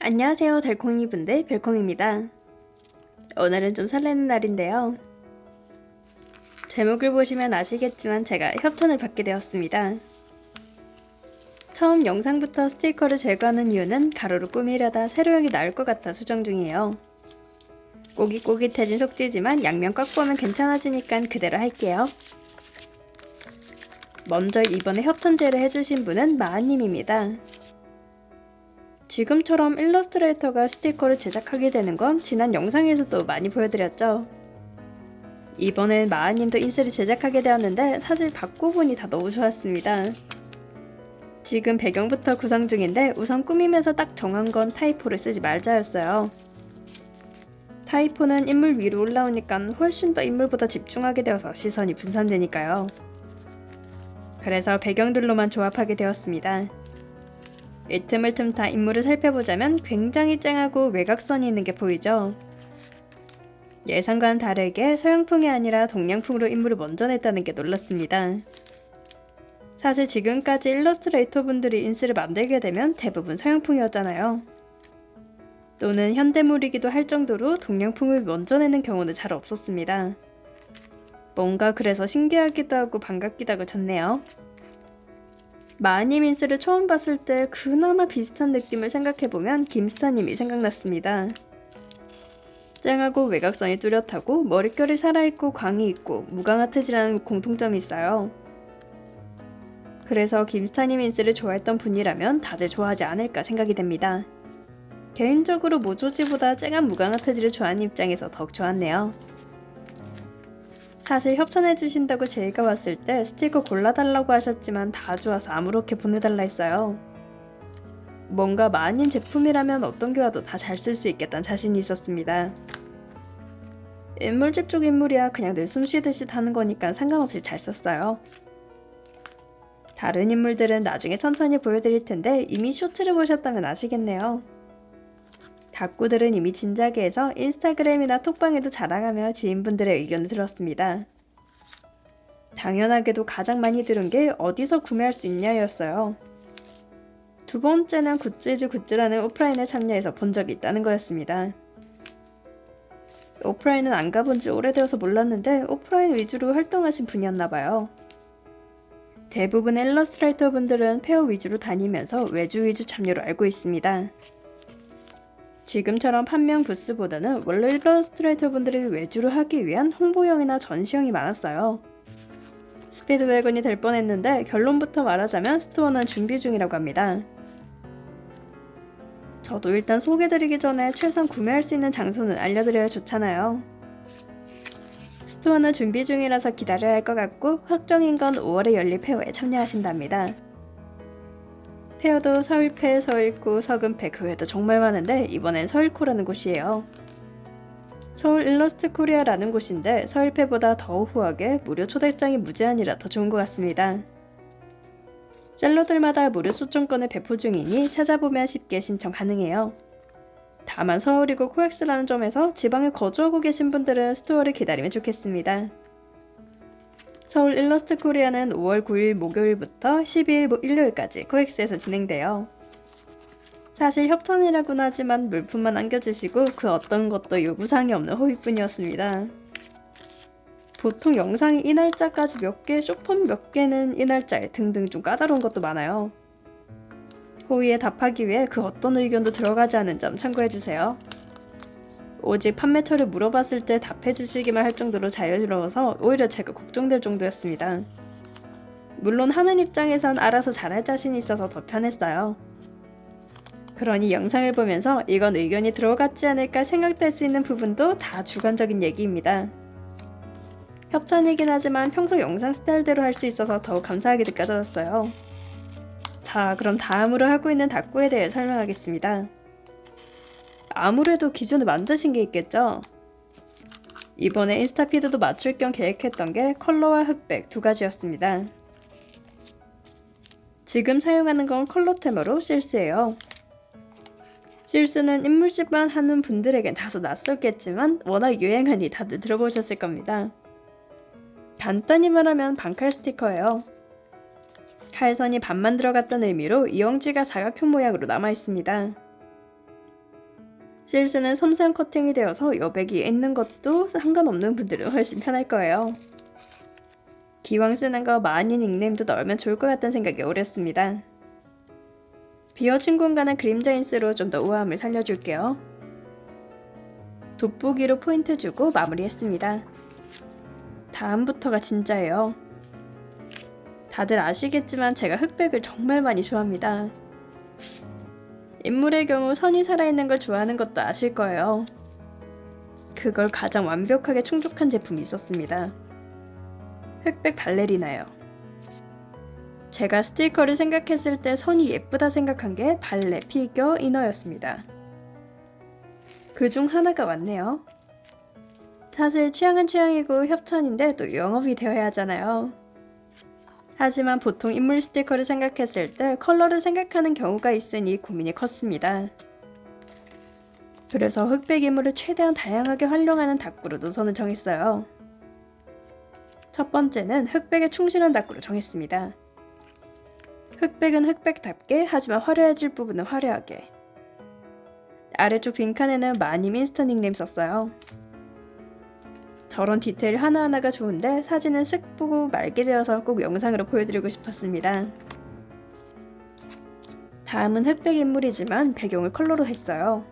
안녕하세요 달콩이 분들 별콩입니다. 오늘은 좀 설레는 날인데요. 제목을 보시면 아시겠지만 제가 협찬을 받게 되었습니다. 처음 영상부터 스티커를 제거하는 이유는 가로로 꾸미려다 세로형이 나을 것 같아 수정 중이에요. 꼬깃꼬깃해진 속지지만 양면 꽉 보면 괜찮아지니까 그대로 할게요. 먼저 이번에 협찬제를 해주신 분은 마아님입니다. 지금처럼 일러스트레이터가 스티커를 제작하게 되는 건 지난 영상에서도 많이 보여드렸죠. 이번엔 마아님도 인스를 제작하게 되었는데 사실 바꾸보니 다 너무 좋았습니다. 지금 배경부터 구성 중인데 우선 꾸미면서 딱 정한 건 타이포를 쓰지 말자였어요. 타이포는 인물 위로 올라오니까 훨씬 더 인물보다 집중하게 되어서 시선이 분산되니까요. 그래서 배경들로만 조합하게 되었습니다. 이 틈을 틈타 인물을 살펴보자면 굉장히 쨍하고 외곽선이 있는 게 보이죠? 예상과는 다르게 서양풍이 아니라 동양풍으로 인물을 먼저 냈다는 게 놀랐습니다. 사실 지금까지 일러스트레이터 분들이 인스를 만들게 되면 대부분 서양풍이었잖아요. 또는 현대물이기도 할 정도로 동양풍을 먼저 내는 경우는 잘 없었습니다. 뭔가 그래서 신기하기도 하고 반갑기도 하고 좋네요. 마니민스를 처음 봤을 때 그나마 비슷한 느낌을 생각해보면 김스타님이 생각났습니다. 쨍하고 외곽선이 뚜렷하고 머릿결이 살아있고 광이 있고 무강하트지라는 공통점이 있어요. 그래서 김스타님 인스를 좋아했던 분이라면 다들 좋아하지 않을까 생각이 됩니다. 개인적으로 모조지보다 쨍한 무강하트지를 좋아하는 입장에서 더욱 좋았네요. 사실 협찬해 주신다고 제가 왔을 때 스티커 골라달라고 하셨지만 다 좋아서 아무렇게 보내달라 했어요. 뭔가 마님 제품이라면 어떤 게 와도 다 잘 쓸 수 있겠다는 자신이 있었습니다. 인물집 쪽 인물이야 그냥 늘 숨 쉬듯이 타는 거니까 상관없이 잘 썼어요. 다른 인물들은 나중에 천천히 보여드릴 텐데 이미 쇼츠를 보셨다면 아시겠네요. 닭구들은 이미 진작에 해서 인스타그램이나 톡방에도 자랑하며 지인분들의 의견을 들었습니다. 당연하게도 가장 많이 들은 게 어디서 구매할 수 있냐였어요. 두 번째는 굿즈즈 굿즈라는 오프라인에 참여해서 본 적이 있다는 거였습니다. 오프라인은 안 가본 지 오래되어서 몰랐는데 오프라인 위주로 활동하신 분이었나 봐요. 대부분 일러스트레이터 분들은 페어 위주로 다니면서 외주 위주 참여로 알고 있습니다. 지금처럼 판명 부스보다는 원래 일러스트레이터 분들이 외주로 하기 위한 홍보형이나 전시형이 많았어요. 스피드웨건이 될 뻔했는데 결론부터 말하자면 스토어는 준비 중이라고 합니다. 저도 일단 소개드리기 전에 최선 구매할 수 있는 장소는 알려드려야 좋잖아요. 스토어는 준비 중이라서 기다려야 할 것 같고 확정인 건 5월에 열릴 페어에 참여하신답니다. 페어도 서울페, 서울구, 서금페 그 외에도 정말 많은데 이번엔 서울코라는 곳이에요. 서울 일러스트 코리아라는 곳인데 서울페보다 더 후하게 무료 초대장이 무제한이라 더 좋은 것 같습니다. 셀러들마다 무료 초청권을 배포 중이니 찾아보면 쉽게 신청 가능해요. 다만 서울이고 코엑스라는 점에서 지방에 거주하고 계신 분들은 스토어를 기다리면 좋겠습니다. 서울 일러스트 코리아는 5월 9일 목요일부터 12일 뭐 일요일까지 코엑스에서 진행돼요. 사실 협찬이라고는 하지만 물품만 안겨주시고 그 어떤 것도 요구사항이 없는 호의뿐이었습니다. 보통 영상이 이 날짜까지 몇 개, 쇼폰 몇 개는 이 날짜에 등등 좀 까다로운 것도 많아요. 호의에 답하기 위해 그 어떤 의견도 들어가지 않은 점 참고해주세요. 오직 판매처를 물어봤을 때 답해주시기만 할 정도로 자유로워서 오히려 제가 걱정될 정도였습니다. 물론 하는 입장에선 알아서 잘할 자신이 있어서 더 편했어요. 그러니 영상을 보면서 이건 의견이 들어갔지 않을까 생각될 수 있는 부분도 다 주관적인 얘기입니다. 협찬이긴 하지만 평소 영상 스타일대로 할 수 있어서 더욱 감사하게 느껴졌어요. 자, 그럼 다음으로 하고 있는 닭구에 대해 설명하겠습니다. 아무래도 기준을 만드신 게 있겠죠? 이번에 인스타 피드도 맞출 겸 계획했던 게 컬러와 흑백 두 가지였습니다. 지금 사용하는 건 컬러 테마로 실스예요. 실스는 인물집만 하는 분들에겐 다소 낯설겠지만 워낙 유행하니 다들 들어보셨을 겁니다. 간단히 말하면 반칼 스티커예요. 칼선이 반만 들어갔던 의미로 이영지가 사각형 모양으로 남아 있습니다. 실스는 섬세한 커팅이 되어서 여백이 있는 것도 상관없는 분들은 훨씬 편할 거예요. 기왕 쓰는 거 많이 닉네임도 넣으면 좋을 것 같다는 생각이 오렸습니다. 비어진 공간의 그림자 인스로 좀 더 우아함을 살려줄게요. 돋보기로 포인트 주고 마무리했습니다. 다음부터가 진짜예요. 다들 아시겠지만 제가 흑백을 정말 많이 좋아합니다. 인물의 경우 선이 살아있는 걸 좋아하는 것도 아실 거예요. 그걸 가장 완벽하게 충족한 제품이 있었습니다. 흑백 발레리나요. 제가 스티커를 생각했을 때 선이 예쁘다 생각한 게 발레 피겨 이너였습니다. 그 중 하나가 왔네요. 사실 취향은 취향이고 협찬인데 또 영업이 되어야 하잖아요. 하지만 보통 인물 스티커를 생각했을 때 컬러를 생각하는 경우가 있으니 고민이 컸습니다. 그래서 흑백 인물을 최대한 다양하게 활용하는 닭구로 노선을 정했어요. 첫 번째는 흑백에 충실한 닭구로 정했습니다. 흑백은 흑백답게 하지만 화려해질 부분은 화려하게. 아래쪽 빈칸에는 많이 인스타 닉네임 썼어요. 저런 디테일 하나하나가 좋은데 사진은 쓱 보고 말게 되어서 꼭 영상으로 보여드리고 싶었습니다. 다음은 흑백 인물이지만 배경을 컬러로 했어요.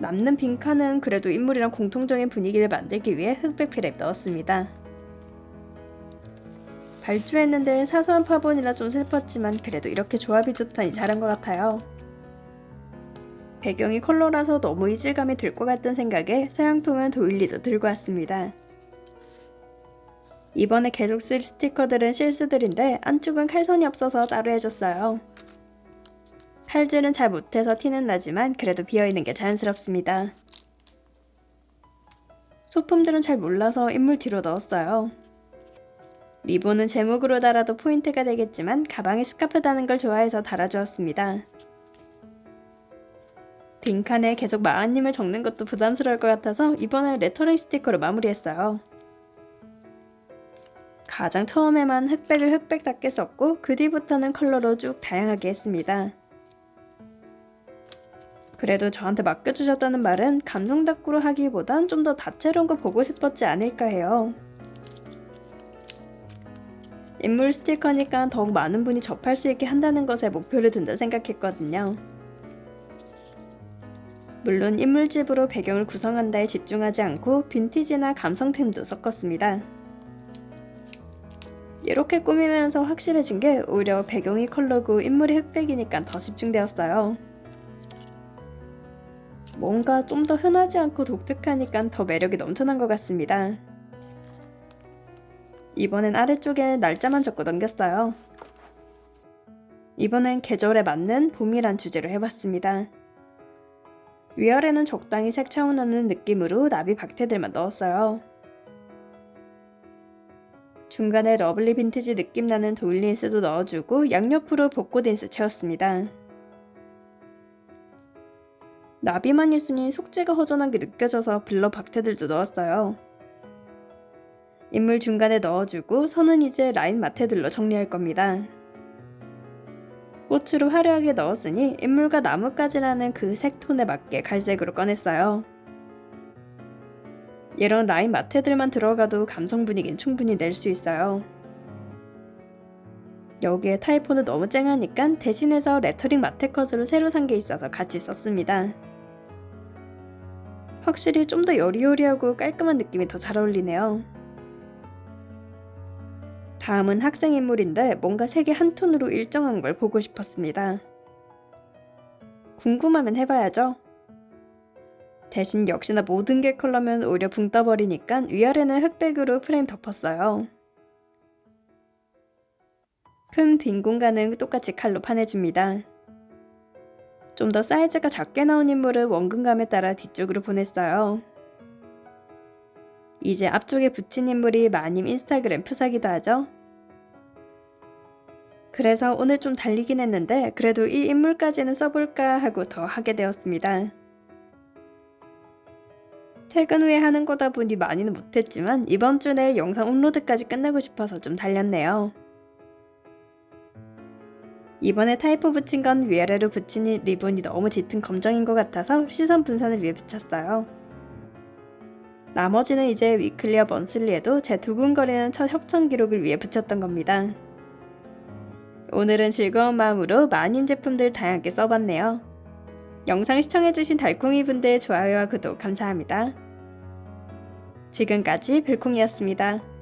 남는 빈칸은 그래도 인물이랑 공통적인 분위기를 만들기 위해 흑백 필름 넣었습니다. 발주했는데 사소한 파본이라 좀 슬펐지만 그래도 이렇게 조합이 좋다니 잘한 것 같아요. 배경이 컬러라서 너무 이질감이 들 것 같던 생각에 사용통은 도일리도 들고 왔습니다. 이번에 계속 쓸 스티커들은 실수들인데 안쪽은 칼선이 없어서 따로 해줬어요. 칼질은 잘 못해서 티는 나지만 그래도 비어있는 게 자연스럽습니다. 소품들은 잘 몰라서 인물 뒤로 넣었어요. 리본은 제목으로 달아도 포인트가 되겠지만 가방에 스카프 다는 걸 좋아해서 달아주었습니다. 빈칸에 계속 마아님을 적는 것도 부담스러울 것 같아서 이번에 레터링 스티커로 마무리했어요. 가장 처음에만 흑백을 흑백답게 썼고 그 뒤부터는 컬러로 쭉 다양하게 했습니다. 그래도 저한테 맡겨주셨다는 말은 감성 닦구로 하기보단 좀 더 다채로운 거 보고 싶었지 않을까 해요. 인물 스티커니까 더욱 많은 분이 접할 수 있게 한다는 것에 목표를 둔다 생각했거든요. 물론 인물집으로 배경을 구성한다에 집중하지 않고 빈티지나 감성템도 섞었습니다. 이렇게 꾸미면서 확실해진 게 오히려 배경이 컬러고 인물이 흑백이니까 더 집중되었어요. 뭔가 좀 더 흔하지 않고 독특하니까 더 매력이 넘쳐난 것 같습니다. 이번엔 아래쪽에 날짜만 적고 넘겼어요. 이번엔 계절에 맞는 봄이란 주제로 해봤습니다. 위아래는 적당히 색 차원하는 느낌으로 나비 박테들만 넣었어요. 중간에 러블리 빈티지 느낌 나는 도일린스도 넣어주고 양옆으로 인스 채웠습니다. 나비만 있으니 속재가 허전하게 느껴져서 블러 박테들도 넣었어요. 인물 중간에 넣어주고 선은 이제 라인 마테들로 정리할 겁니다. 꽃으로 화려하게 넣었으니 인물과 나뭇가지라는 그 색톤에 맞게 갈색으로 꺼냈어요. 이런 라인 마테들만 들어가도 감성 분위기는 충분히 낼 수 있어요. 여기에 타이포는 너무 쨍하니까 대신해서 레터링 마테 컷으로 새로 산 게 있어서 같이 썼습니다. 확실히 좀 더 여리여리하고 깔끔한 느낌이 더 잘 어울리네요. 다음은 학생 인물인데 뭔가 색이 한 톤으로 일정한 걸 보고 싶었습니다. 궁금하면 해봐야죠. 대신 역시나 모든 게 컬러면 오히려 붕 떠버리니까 위아래는 흑백으로 프레임 덮었어요. 큰 빈 공간은 똑같이 칼로 파내줍니다. 좀 더 사이즈가 작게 나온 인물을 원근감에 따라 뒤쪽으로 보냈어요. 이제 앞쪽에 붙인 인물이 마님 인스타그램 프사기도 하죠. 그래서 오늘 좀 달리긴 했는데 그래도 이 인물까지는 써볼까 하고 더 하게 되었습니다. 퇴근 후에 하는 거다 보니 많이는 못했지만 이번 주 내에 영상 업로드까지 끝내고 싶어서 좀 달렸네요. 이번에 타이포 붙인 건 위아래로 붙인 이 리본이 너무 짙은 검정인 것 같아서 시선 분산을 위해 붙였어요. 나머지는 이제 위클리와 먼슬리에도 제 두근거리는 첫 협찬 기록을 위해 붙였던 겁니다. 오늘은 즐거운 마음으로 마님 제품들 다양하게 써봤네요. 영상 시청해주신 달콩이 분들 좋아요와 구독 감사합니다. 지금까지 별콩이었습니다.